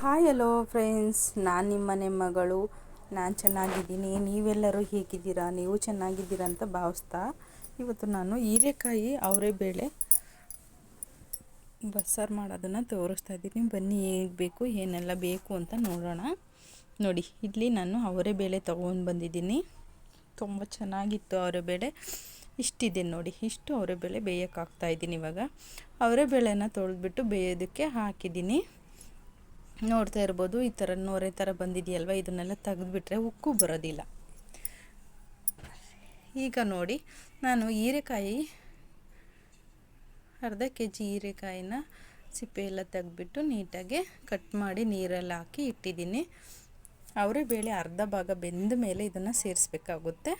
Hi hello friends ನಾನು ನಿಮ್ಮನೆ ಮಗಳು. ನಾನು ಚೆನ್ನಾಗಿದ್ದೀನಿ. ನೀವೆಲ್ಲರೂ ಹೇಗಿದ್ದೀರಾ? ನೀವು ಚೆನ್ನಾಗಿದ್ದೀರಾ ಅಂತ ಭಾವಿಸ್ತಾ ಇವತ್ತು ನಾನು ಹೀರೆಕಾಯಿ ಅವರೆಬೇಳೆ ಬಸ್ಸಾರು ಮಾಡೋದನ್ನು ತೋರಿಸ್ತಾ ಇದ್ದೀನಿ. ಬನ್ನಿ, ಹೇಗೆ ಬೇಕು, ಏನೆಲ್ಲ ಬೇಕು ಅಂತ ನೋಡೋಣ. ನೋಡಿ, ಇಲ್ಲಿ ನಾನು ಅವರೆಬೇಳೆ ತೊಗೊಂಡು ಬಂದಿದ್ದೀನಿ. ತುಂಬ ಚೆನ್ನಾಗಿತ್ತು ಅವರೆಬೇಳೆ ಇಷ್ಟಿದೆ ನೋಡಿ, ಇಷ್ಟು ಅವರೆಬೇಳೆ ಬೇಳೆ ಬೇಯೋಕ್ಕಾಗ್ತಾಯಿದ್ದೀನಿ ಇವಾಗ. ಅವರೆಬೇಳೆನ ತೊಳೆದ್ಬಿಟ್ಟು ಬೇಯೋದಕ್ಕೆ ಹಾಕಿದ್ದೀನಿ. ನೋಡ್ತಾ ಇರ್ಬೋದು, ಈ ಥರ ನೋರೆ ಥರ ಬಂದಿದೆಯಲ್ವ? ಇದನ್ನೆಲ್ಲ ತೆಗೆದುಬಿಟ್ರೆ ಉಕ್ಕು ಬರೋದಿಲ್ಲ. ಈಗ ನೋಡಿ, ನಾನು ಹೀರೆಕಾಯಿ, ಅರ್ಧ ಕೆ ಜಿ ಹೀರೆಕಾಯಿನ ಸಿಪ್ಪೆ ಎಲ್ಲ ತೆಗೆದ್ಬಿಟ್ಟು ನೀಟಾಗಿ ಕಟ್ ಮಾಡಿ ನೀರಲ್ಲಿ ಹಾಕಿ ಇಟ್ಟಿದ್ದೀನಿ. ಅವರೇ ಬೇಳೆ ಅರ್ಧ ಭಾಗ ಬೆಂದ ಮೇಲೆ ಇದನ್ನು ಸೇರಿಸ್ಬೇಕಾಗುತ್ತೆ.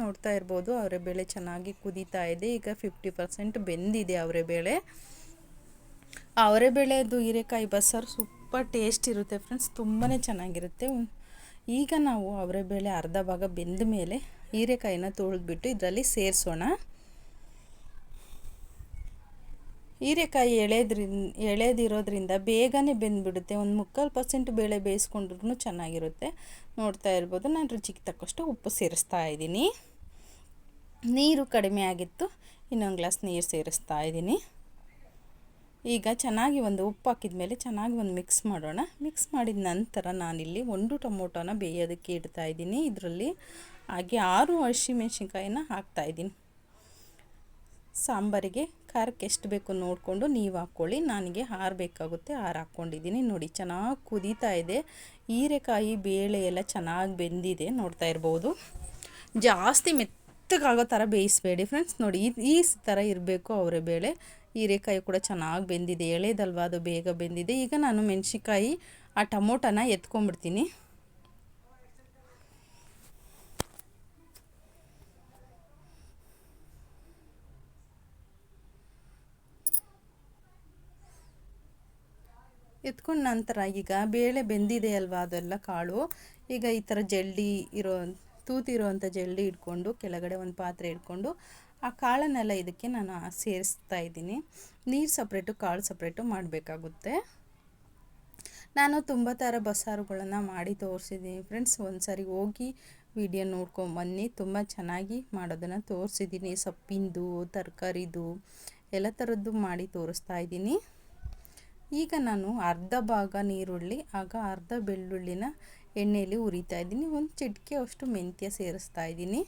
ನೋಡ್ತಾ ಇರ್ಬೋದು, ಅವರೇ ಬೇಳೆ ಚೆನ್ನಾಗಿ ಕುದೀತಾ ಇದೆ. ಈಗ ಫಿಫ್ಟಿ ಪರ್ಸೆಂಟ್ ಬೆಂದಿದೆ ಅವರೇ ಬೇಳೆ. ಅವರೇ ಬೇಳೆದು ಹೀರೆಕಾಯಿ ಬಸ್ಸಾರು ಸೂಪರ್ ಟೇಸ್ಟ್ ಇರುತ್ತೆ ಫ್ರೆಂಡ್ಸ್ ತುಂಬಾ ಚೆನ್ನಾಗಿರುತ್ತೆ. ಈಗ ನಾವು ಅವರೆ ಬೇಳೆ ಅರ್ಧ ಭಾಗ ಬೆಂದ ಮೇಲೆ ಹೀರೆಕಾಯಿನ ತೊಳೆದ್ಬಿಟ್ಟು ಇದರಲ್ಲಿ ಸೇರಿಸೋಣ. ಹೀರೆಕಾಯಿ ಎಳೆದ್ರಿಂದ ಎಳೆದಿರೋದ್ರಿಂದ ಬೇಗನೆ ಬೆಂದ್ಬಿಡುತ್ತೆ. ಒಂದು ಮುಕ್ಕಾಲು ಪರ್ಸೆಂಟ್ ಬೇಳೆ ಬೇಯಿಸ್ಕೊಂಡ್ರೂ ಚೆನ್ನಾಗಿರುತ್ತೆ. ನೋಡ್ತಾ ಇರ್ಬೋದು, ನಾನು ರುಚಿಗೆ ತಕ್ಕಷ್ಟು ಉಪ್ಪು ಸೇರಿಸ್ತಾ ಇದ್ದೀನಿ. ನೀರು ಕಡಿಮೆ ಆಗಿತ್ತು, ಇನ್ನೊಂದು ಗ್ಲಾಸ್ ನೀರು ಸೇರಿಸ್ತಾ ಇದ್ದೀನಿ. ಈಗ ಚೆನ್ನಾಗಿ ಒಂದು ಉಪ್ಪು ಹಾಕಿದ ಮೇಲೆ ಚೆನ್ನಾಗಿ ಒಂದು ಮಿಕ್ಸ್ ಮಾಡೋಣ. ಮಿಕ್ಸ್ ಮಾಡಿದ ನಂತರ ನಾನಿಲ್ಲಿ ಒಂದು ಟೊಮೊಟೊನ ಬೇಯೋದಕ್ಕೆ ಇಡ್ತಾ ಇದ್ದೀನಿ. ಇದರಲ್ಲಿ ಹಾಗೆ ಆರು ಹಸಿಮೆಣ್ಸಿನ್ಕಾಯಿನ ಹಾಕ್ತಾಯಿದ್ದೀನಿ ಸಾಂಬಾರಿಗೆ ಖಾರಕ್ಕೆ ಎಷ್ಟು ಬೇಕು ನೋಡಿಕೊಂಡು ನೀವು ಹಾಕ್ಕೊಳ್ಳಿ ನನಗೆ ಹಾರು ಬೇಕಾಗುತ್ತೆ ಹಾರು ಹಾಕ್ಕೊಂಡಿದ್ದೀನಿ. ನೋಡಿ, ಚೆನ್ನಾಗಿ ಕುದೀತಾ ಇದೆ. ಹೀರೆಕಾಯಿ ಬೇಳೆ ಎಲ್ಲ ಚೆನ್ನಾಗಿ ಬೆಂದಿದೆ, ನೋಡ್ತಾ ಇರ್ಬೋದು. ಜಾಸ್ತಿ ಮೆತ್ತಗಾಗೋ ಥರ ಬೇಯಿಸಬೇಡಿ ಫ್ರೆಂಡ್ಸ್ ನೋಡಿ, ಈ ಥರ ಇರಬೇಕು ಅವರೇ ಬೇಳೆ. ಹೀರೆಕಾಯಿ ಕೂಡ ಚೆನ್ನಾಗಿ ಬೆಂದಿದೆ. ಎಳೆದಲ್ವ ಅದು ಬೇಗ ಬೆಂದಿದೆ. ಈಗ ನಾನು ಮೆಣಸಿಕಾಯಿ ಆ ಟಮೋಟನ ಎತ್ಕೊಂಡ್ಬಿಡ್ತೀನಿ. ಎತ್ಕೊಂಡ ನಂತರ ಈಗ ಬೇಳೆ ಬೆಂದಿದೆ ಅಲ್ವಾ ಅದೆಲ್ಲ ಕಾಳು. ಈಗ ಈ ಥರ ಜಲ್ಡಿ ಇರೋ ತೂತಿರೋ ಅಂಥ ಜಲ್ಡಿ ಇಟ್ಕೊಂಡು, ಕೆಳಗಡೆ ಒಂದು ಪಾತ್ರೆ ಇಟ್ಕೊಂಡು ಆ ಕಾಳನ್ನೆಲ್ಲ ಇದಕ್ಕೆ ನಾನು ಸೇರಿಸ್ತಾ ಇದ್ದೀನಿ. ನೀರು ಸಪ್ರೇಟು ಕಾಳು ಸಪ್ರೇಟು ಮಾಡಬೇಕಾಗುತ್ತೆ. ನಾನು ತುಂಬ ಥರ ಬಸ್ಸಾರುಗಳನ್ನು ಮಾಡಿ ತೋರಿಸಿದ್ದೀನಿ. ಫ್ರೆಂಡ್ಸ್ ಒಂದು ಸಾರಿ ಹೋಗಿ ವಿಡಿಯೋ ನೋಡ್ಕೊಂಬನ್ನಿ ತುಂಬ ಚೆನ್ನಾಗಿ ಮಾಡೋದನ್ನು ತೋರಿಸಿದ್ದೀನಿ. ಸೊಪ್ಪಿಂದು, ತರಕಾರಿದು, ಎಲ್ಲ ಥರದ್ದು ಮಾಡಿ ತೋರಿಸ್ತಾ ಇದ್ದೀನಿ. ಈಗ ನಾನು ಅರ್ಧ ಭಾಗ ನೀರುಳ್ಳಿ, ಆಗ ಅರ್ಧ ಬೆಳ್ಳುಳ್ಳಿನ ಎಣ್ಣೆಯಲ್ಲಿ ಉರಿತಾ ಇದ್ದೀನಿ. ಒಂದು ಚಿಟಿಕೆ ಅಷ್ಟು ಮೆಂತ್ಯ ಸೇರಿಸ್ತಾ ಇದ್ದೀನಿ.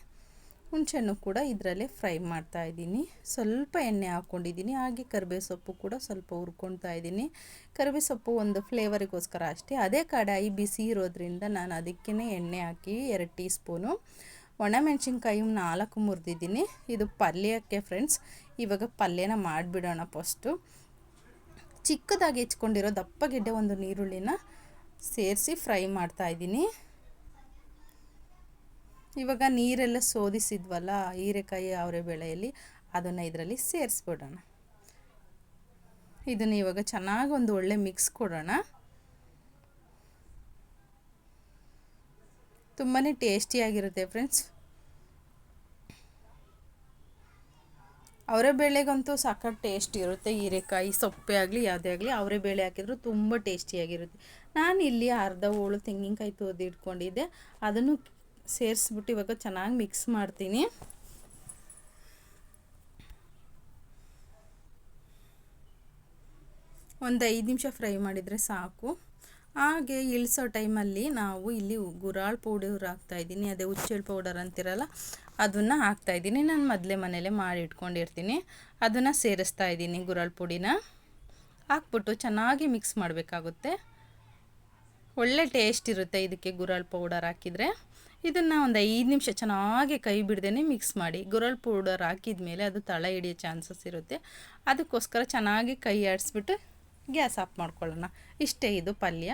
ಹುಣಸೆಹಣ್ಣು ಕೂಡ ಇದರಲ್ಲೇ ಫ್ರೈ ಮಾಡ್ತಾ ಇದ್ದೀನಿ. ಸ್ವಲ್ಪ ಎಣ್ಣೆ ಹಾಕ್ಕೊಂಡಿದ್ದೀನಿ. ಹಾಗೆ ಕರಿಬೇವು ಸೊಪ್ಪು ಕೂಡ ಸ್ವಲ್ಪ ಹುರ್ಕೊಳ್ತಾ ಇದ್ದೀನಿ. ಕರಿಬೇವು ಸೊಪ್ಪು ಒಂದು ಫ್ಲೇವರಿಗೋಸ್ಕರ ಅಷ್ಟೇ. ಅದೇ ಕಡಾಯಿ ಬಿಸಿ ಇರೋದ್ರಿಂದ ನಾನು ಅದಕ್ಕೇ ಎಣ್ಣೆ ಹಾಕಿ ಎರಡು ಟೀ ಸ್ಪೂನು ಒಣಮೆಣ್ಸಿನ್ಕಾಯಿ ನಾಲ್ಕು ಮುರಿದಿದ್ದೀನಿ. ಇದು ಪಲ್ಯಕ್ಕೆ ಫ್ರೆಂಡ್ಸ್. ಇವಾಗ ಪಲ್ಯನ ಮಾಡಿಬಿಡೋಣ ಫಸ್ಟು. ಚಿಕ್ಕದಾಗಿ ಹೆಚ್ಕೊಂಡಿರೋ ದಪ್ಪಗೆಡ್ಡೆ ಒಂದು ನೀರುಳ್ಳಿನ ಸೇರಿಸಿ ಫ್ರೈ ಮಾಡ್ತಾ ಇದ್ದೀನಿ. ಇವಾಗ ನೀರೆಲ್ಲ ಸೋದಿಸಿದ್ವಲ್ಲ, ಹೀರೆಕಾಯಿ ಅವರೆ ಬೆಳೆಯಲ್ಲಿ, ಅದನ್ನು ಇದರಲ್ಲಿ ಸೇರಿಸ್ಬಿಡೋಣ. ಇದನ್ನು ಇವಾಗ ಚೆನ್ನಾಗಿ ಒಂದು ಒಳ್ಳೆ ಮಿಕ್ಸ್ ಕೊಡೋಣ. ತುಂಬಾ ಟೇಸ್ಟಿಯಾಗಿರುತ್ತೆ ಫ್ರೆಂಡ್ಸ್ ಅವರೇ ಬೇಳೆಗಂತೂ ಸಾಕಷ್ಟು ಟೇಸ್ಟ್ ಇರುತ್ತೆ. ಹೀರೆಕಾಯಿ, ಸೊಪ್ಪೆ ಆಗಲಿ, ಯಾವುದೇ ಆಗಲಿ ಅವರೇ ಬೇಳೆ ಹಾಕಿದ್ರು ತುಂಬ ಟೇಸ್ಟಿಯಾಗಿರುತ್ತೆ ನಾನು ಇಲ್ಲಿ ಅರ್ಧ ಹೋಳು ತೆಂಗಿನಕಾಯಿ ತೋದು ಇಟ್ಕೊಂಡಿದ್ದೆ ಅದನ್ನು ಸೇರಿಸ್ಬಿಟ್ಟು ಇವಾಗ ಚೆನ್ನಾಗಿ ಮಿಕ್ಸ್ ಮಾಡ್ತೀನಿ. ಒಂದು ಐದು ನಿಮಿಷ ಫ್ರೈ ಮಾಡಿದರೆ ಸಾಕು. ಹಾಗೆ ಇಳಿಸೋ ಟೈಮಲ್ಲಿ ನಾವು ಇಲ್ಲಿ ಗುರಾಳ್ ಪೌಡರ್ ಹಾಕ್ತಾಯಿದ್ದೀನಿ ಅದೇ ಉಚ್ಚೆಳ್ ಪೌಡರ್ ಅಂತಿರಲ್ಲ, ಅದನ್ನು ಹಾಕ್ತಾಯಿದ್ದೀನಿ ನಾನು ಮೊದಲೇ ಮನೇಲೆ ಮಾಡಿ ಇಟ್ಕೊಂಡಿರ್ತೀನಿ. ಅದನ್ನು ಸೇರಿಸ್ತಾ ಇದ್ದೀನಿ ಗುರಾಳ್ ಪುಡಿನ. ಹಾಕ್ಬಿಟ್ಟು ಚೆನ್ನಾಗಿ ಮಿಕ್ಸ್ ಮಾಡಬೇಕಾಗುತ್ತೆ. ಒಳ್ಳೆ ಟೇಸ್ಟ್ ಇರುತ್ತೆ ಇದಕ್ಕೆ ಗುರಾಳ್ ಪೌಡರ್ ಹಾಕಿದರೆ. ಇದನ್ನು ಒಂದು ಐದು ನಿಮಿಷ ಚೆನ್ನಾಗಿ ಕೈ ಬಿಡ್ದೇ ಮಿಕ್ಸ್ ಮಾಡಿ. ಗುರಲ್ ಪೌಡರ್ ಹಾಕಿದ ಮೇಲೆ ಅದು ತಳ ಹಿಡಿಯೋ ಚಾನ್ಸಸ್ ಇರುತ್ತೆ. ಅದಕ್ಕೋಸ್ಕರ ಚೆನ್ನಾಗಿ ಕೈ ಆಡಿಸ್ಬಿಟ್ಟು ಗ್ಯಾಸ್ ಆಫ್ ಮಾಡ್ಕೊಳ್ಳೋಣ. ಇಷ್ಟೇ ಇದು ಪಲ್ಯ.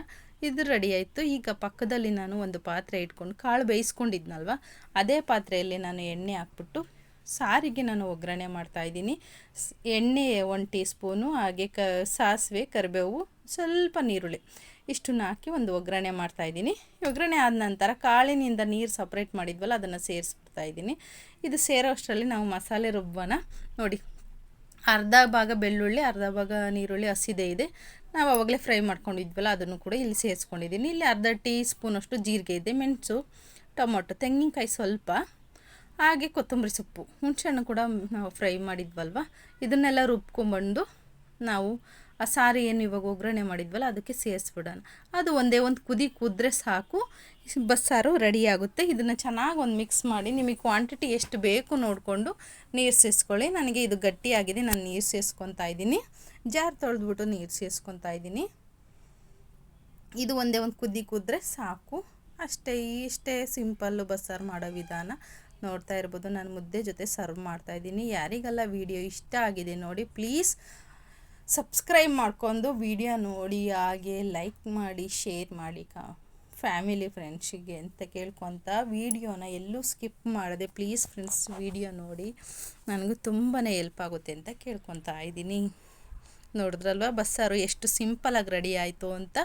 ಇದು ರೆಡಿ ಆಯಿತು. ಈಗ ಪಕ್ಕದಲ್ಲಿ ನಾನು ಒಂದು ಪಾತ್ರೆ ಇಟ್ಕೊಂಡು ಕಾಳು ಬೇಯಿಸ್ಕೊಂಡಿದ್ನಲ್ವ? ಅದೇ ಪಾತ್ರೆಯಲ್ಲಿ ನಾನು ಎಣ್ಣೆ ಹಾಕ್ಬಿಟ್ಟು ಸಾರಿಗೆ ನಾನು ಒಗ್ಗರಣೆ ಮಾಡ್ತಾಯಿದ್ದೀನಿ ಎಣ್ಣೆ ಒಂದು ಟೀ ಸ್ಪೂನು ಹಾಗೆ ಕ ಸಾಸಿವೆ, ಕರಿಬೇವು ಸ್ವಲ್ಪ ನೀರುಳ್ಳಿ. ಇಷ್ಟನ್ನ ಹಾಕಿ ಒಂದು ಒಗ್ಗರಣೆ ಮಾಡ್ತಾಯಿದ್ದೀನಿ ಒಗ್ಗರಣೆ ಆದ ನಂತರ ಕಾಳಿನಿಂದ ನೀರು ಸಪ್ರೇಟ್ ಮಾಡಿದ್ವಲ್ಲ, ಅದನ್ನು ಸೇರಿಸ್ಬಿಡ್ತಾ ಇದ್ದೀನಿ. ಇದು ಸೇರೋ ಅಷ್ಟರಲ್ಲಿ ನಾವು ಮಸಾಲೆ ರುಬ್ಬನ ನೋಡಿ, ಅರ್ಧ ಭಾಗ ಬೆಳ್ಳುಳ್ಳಿ, ಅರ್ಧ ಭಾಗ ನೀರುಳ್ಳಿ ಹಸಿದೆ ಇದೆ. ನಾವು ಆವಾಗಲೇ ಫ್ರೈ ಮಾಡ್ಕೊಂಡಿದ್ವಲ್ಲ, ಅದನ್ನು ಕೂಡ ಇಲ್ಲಿ ಸೇರಿಸ್ಕೊಂಡಿದ್ದೀನಿ. ಇಲ್ಲಿ ಅರ್ಧ ಟೀ ಸ್ಪೂನಷ್ಟು ಜೀರಿಗೆ ಇದೆ, ಮೆಣಸು, ಟೊಮೊಟೊ, ತೆಂಗಿನಕಾಯಿ ಸ್ವಲ್ಪ, ಹಾಗೆ ಕೊತ್ತಂಬರಿ ಸೊಪ್ಪು. ಹುಣಸೆಹಣ್ಣು ಕೂಡ ನಾವು ಫ್ರೈ ಮಾಡಿದ್ವಲ್ವ? ಇದನ್ನೆಲ್ಲ ರುಬ್ಕೊಂಡ್ಬಂದು ನಾವು ಆ ಸಾರಿ ಏನು ಇವಾಗ ಒಗ್ಗರಣೆ ಮಾಡಿದ್ವಲ್ಲ, ಅದಕ್ಕೆ ಸೇರಿಸ್ಬಿಡೋಣ. ಅದು ಒಂದೇ ಒಂದು ಕುದಿ ಕುದ್ರೆ ಸಾಕು. ಬಸ್ಸಾರು ರೆಡಿ ಆಗುತ್ತೆ. ಇದನ್ನು ಚೆನ್ನಾಗಿ ಒಂದು ಮಿಕ್ಸ್ ಮಾಡಿ, ನಿಮಗೆ ಕ್ವಾಂಟಿಟಿ ಎಷ್ಟು ಬೇಕು ನೋಡಿಕೊಂಡು ನೀರು ಸೇರಿಸ್ಕೊಳ್ಳಿ. ನನಗೆ ಇದು ಗಟ್ಟಿಯಾಗಿದೆ, ನಾನು ನೀರು ಸೇರಿಸ್ಕೊತಾ ಇದ್ದೀನಿ. ಜಾರ್ ತೊಳೆದ್ಬಿಟ್ಟು ನೀರು ಸೇರಿಸ್ಕೊತಾ ಇದ್ದೀನಿ. ಇದು ಒಂದೇ ಒಂದು ಕುದಿ ಕುದ್ರೆ ಸಾಕು. ಅಷ್ಟೇ, ಇಷ್ಟೇ ಸಿಂಪಲ್ಲು ಬಸ್ಸಾರು ಮಾಡೋ ವಿಧಾನ. ನೋಡ್ತಾ ಇರ್ಬೋದು, ನಾನು ಮುದ್ದೆ ಜೊತೆ ಸರ್ವ್ ಮಾಡ್ತಾ ಇದ್ದೀನಿ. ಯಾರಿಗೆಲ್ಲ ವಿಡಿಯೋ ಇಷ್ಟ ಆಗಿದೆ ನೋಡಿ ಪ್ಲೀಸ್ ಸಬ್ಸ್ಕ್ರೈಬ್ ಮಾಡ್ಕೊಂಡು ವಿಡಿಯೋ ನೋಡಿ, ಹಾಗೆ ಲೈಕ್ ಮಾಡಿ, ಶೇರ್ ಮಾಡಿ ಕಾ, ಫ್ಯಾಮಿಲಿ, ಫ್ರೆಂಡ್ಸಿಗೆ ಅಂತ ಕೇಳ್ಕೊತ ವೀಡಿಯೋನ ಎಲ್ಲೂ ಸ್ಕಿಪ್ ಮಾಡದೆ, ಪ್ಲೀಸ್ ಫ್ರೆಂಡ್ಸ್, ವಿಡಿಯೋ ನೋಡಿ. ನನಗೂ ತುಂಬಾ ಹೆಲ್ಪ್ ಆಗುತ್ತೆ ಅಂತ ಕೇಳ್ಕೊತಾ ಇದ್ದೀನಿ. ನೋಡಿದ್ರಲ್ವ, ಬಸ್ಸಾರು ಎಷ್ಟು ಸಿಂಪಲಾಗಿ ರೆಡಿ ಆಯಿತು ಅಂತ.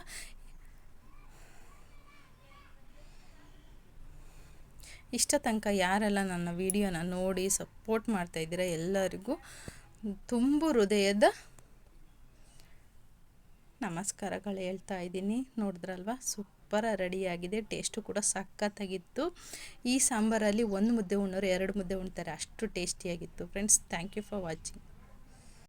ಇಷ್ಟ ತನಕ ಯಾರೆಲ್ಲ ನನ್ನ ವಿಡಿಯೋನ ನೋಡಿ ಸಪೋರ್ಟ್ ಮಾಡ್ತಾಯಿದ್ದೀರ ಎಲ್ಲರಿಗೂ ತುಂಬ ಹೃದಯದ ನಮಸ್ಕಾರಗಳು ಹೇಳ್ತಾ ಇದ್ದೀನಿ. ನೋಡಿದ್ರಲ್ವ? ಸೂಪರ ರೆಡಿಯಾಗಿದೆ. ಟೇಸ್ಟು ಕೂಡ ಸಖತ್ತಾಗಿತ್ತು. ಈ ಸಾಂಬಾರಲ್ಲಿ ಒಂದು ಮುದ್ದೆ ಉಣ್ಣೋರು ಎರಡು ಮುದ್ದೆ ಉಣ್ತಾರೆ. ಅಷ್ಟು ಟೇಸ್ಟಿಯಾಗಿತ್ತು. Friends, thank you for watching.